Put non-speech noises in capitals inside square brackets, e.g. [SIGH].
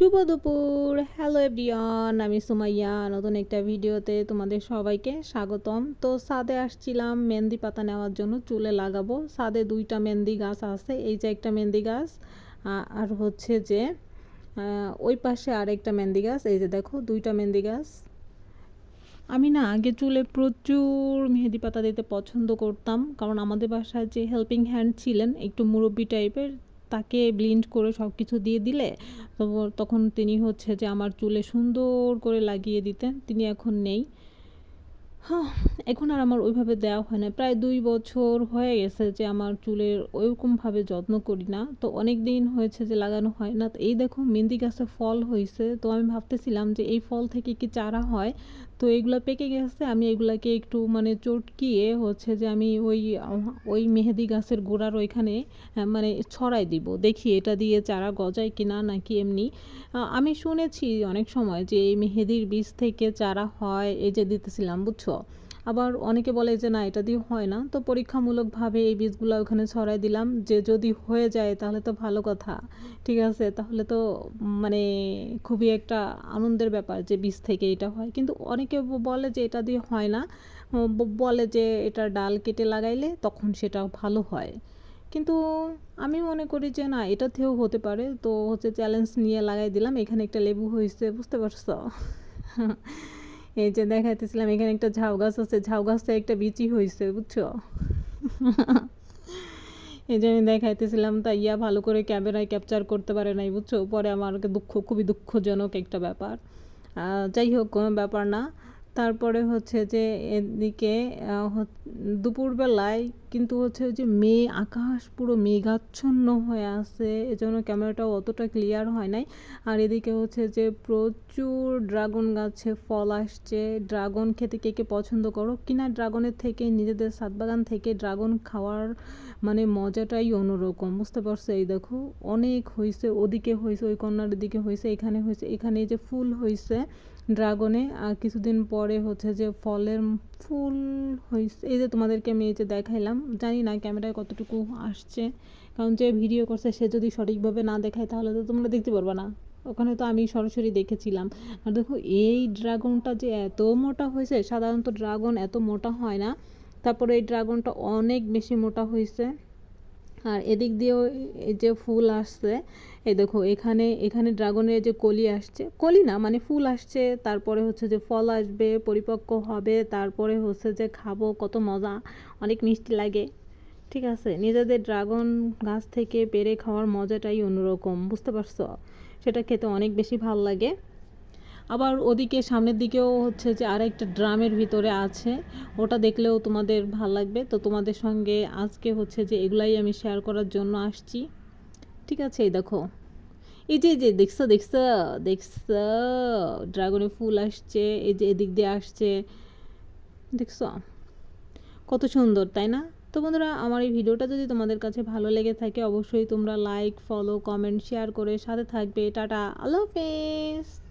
শুভ দুপুর। Hello everyone আমি সুমাইয়া। নতুন একটা ভিডিওতে তোমাদের সবাইকে স্বাগতম। তো সাদে আসছিলাম, মেহেন্দি পাতা নেওয়ার জন্য চুলে লাগাবো। সাদে দুইটা মেহেন্দি গাছ আছে, এই যে একটা মেহেন্দি গাছ আর হচ্ছে যে ওই পাশে আরেকটা মেহেন্দি গাছ, এই যে দেখো, দুইটা মেহেন্দি গাছ। আমি না আগে চুলে প্রচুর মেহেদি পাতা দিতে পছন্দ করতাম, কারণ আমাদের বাসায় যে হেল্পিং হ্যান্ড ছিলেন, একটু মুরব্বি টাইপের তাকে ব্লিন্ড করে সব কিছু দিয়ে দিলে তখন তিনি হচ্ছে যে আমার চুলে সুন্দর করে লাগিয়ে দিতেন, তিনি এখন নেই। এখন আর আমার ওইভাবে দেওয়া হয় না। প্রায় দুই বছর হয়ে গেছে যে আমার চুলের ওইরকমভাবে যত্ন করি না। তো অনেক দিন হয়েছে যে লাগানো হয় না। তো এই দেখো মেহেন্দি গাছে ফল হয়েছে। তো আমি ভাবতেছিলাম যে এই ফল থেকে কি চারা হয়? তো এগুলো পেকে গেছে। আমি এগুলাকে একটু মানে চটকিয়ে হচ্ছে যে আমি ওই ওই মেহেদি গাছের গোড়ার ওইখানে আহ, মানে ছড়াই দিব। দেখি এটা দিয়ে চারা গজায় কি না নাকি এমনি। আমি শুনেছি অনেক সময় যে এই মেহেদির বীজ থেকে চারা হয়। এই যে দিতেছিলাম বুঝছ? আবার অনেকে বলে যে, না, এটা দিয়ে হয় না। তো পরীক্ষামূলকভাবে এই বীজগুলো ওখানে ছড়াই দিলাম। যে যদি হয়ে যায়, তাহলে তো ভালো কথা। ঠিক আছে? তাহলে তো মানে খুবই একটা আনন্দের ব্যাপার যে বীজ থেকে এটা হয়। কিন্তু অনেকে বলে যে, এটা দিয়ে হয় না। বলে যে, এটা ডাল কেটে লাগাইলে তখন সেটা ভালো হয়। কিন্তু আমি মনে করি যে, না এটাতেও হতে পারে। তো হচ্ছে চ্যালেঞ্জ নিয়ে লাগাই দিলাম। এখানে একটা লেবু হয়েছে, বুঝতে পারছ? এই যে দেখাইতেছিলাম, এখানে একটা ঝাউ গাছ আছে, ঝাউ গাছটা একটা বিচি হয়েছে বুঝছ? [LAUGHS] এই যে আমি দেখাইতেছিলাম, তা ইয়া ভালো করে ক্যামেরায় ক্যাপচার করতে পারে নাই, বুঝছ? পরে আমার দুঃখ, খুবই দুঃখজনক একটা ব্যাপার। যাই হোক, কোনো ব্যাপার না। তারপরে হচ্ছে যে এদিকে দুপুরবেলায় কিন্তু হচ্ছে যে মেঘ, আকাশ পুরো মেঘাচ্ছন্ন হয়ে আছে, এজন্য ক্যামেরাটাও অতটা ক্লিয়ার হয় নাই। আর এদিকে হচ্ছে যে প্রচুর ড্রাগন গাছে ফল আসছে। ড্রাগন খেতে কে কে পছন্দ করো? কিনা ড্রাগনের থেকে, নিজেদের ছাদ বাগান থেকে ড্রাগন খাওয়ার মানে মজাটাই অন্যরকম, বুঝতে পারছ? এই দেখো, অনেক হয়েছে ওদিকে হয়েছে ওই কন্যার দিকে হয়েছে এখানে হয়েছে এখানে যে ফুল হয়েছে ড্রাগনে, আর কিছুদিন পরে হচ্ছে যে ফলের ফুল হয়েছে এই যে তোমাদেরকে আমি এই যে দেখাইলাম, জানি না ক্যামেরায় কতটুকু আসছে, কারণ যে ভিডিও করছে সে যদি সঠিকভাবে না দেখায় তাহলে তো তোমরা দেখতে পারবে না। ওখানে তো আমি সরাসরি দেখেছিলাম। আর দেখো, এই ড্রাগনটা যে এত মোটা হয়েছে সাধারণত ড্রাগন এত মোটা হয় না, তারপরে এই ড্রাগনটা অনেক বেশি মোটা হয়েছে আর এদিক দিয়েও এই যে ফুল আসছে, এই দেখো এখানে এখানে ড্রাগনের যে কলি আসছে, কলি না মানে ফুল আসছে, তারপরে হচ্ছে যে ফল আসবে, পরিপক্ক হবে, তারপরে হচ্ছে যে খাব, কত মজা, অনেক মিষ্টি লাগে, ঠিক আছে? নিজেদের ড্রাগন গাছ থেকে পেরে খাওয়ার মজাটাই অন্যরকম, বুঝতে পারছ? সেটা খেতে অনেক বেশি ভালো লাগে। আবার ওদিকে সামনের দিকেও হচ্ছে যে আরেকটা ড্রামের ভিতরে আছে। ওটা দেখলেও তোমাদের ভালো লাগবে। তো তোমাদের সঙ্গে আজকে হচ্ছে যে এগুলাই আমি শেয়ার করার জন্য আসছি। ঠিক আছে, এই দেখো। এই যে এই যে, দেখছ দেখছ দেখছ, ড্রাগনে ফুল আসছে, এই যে এদিক দিয়ে আসছে। দেখছ? কত সুন্দর, তাই না? তো বন্ধুরা, আমার এই ভিডিওটা যদি তোমাদের কাছে ভালো লেগে থাকে, অবশ্যই তোমরা লাইক ফলো কমেন্ট শেয়ার করে সাথে থাকবে। টাটা, আল্লাহ হাফেজ।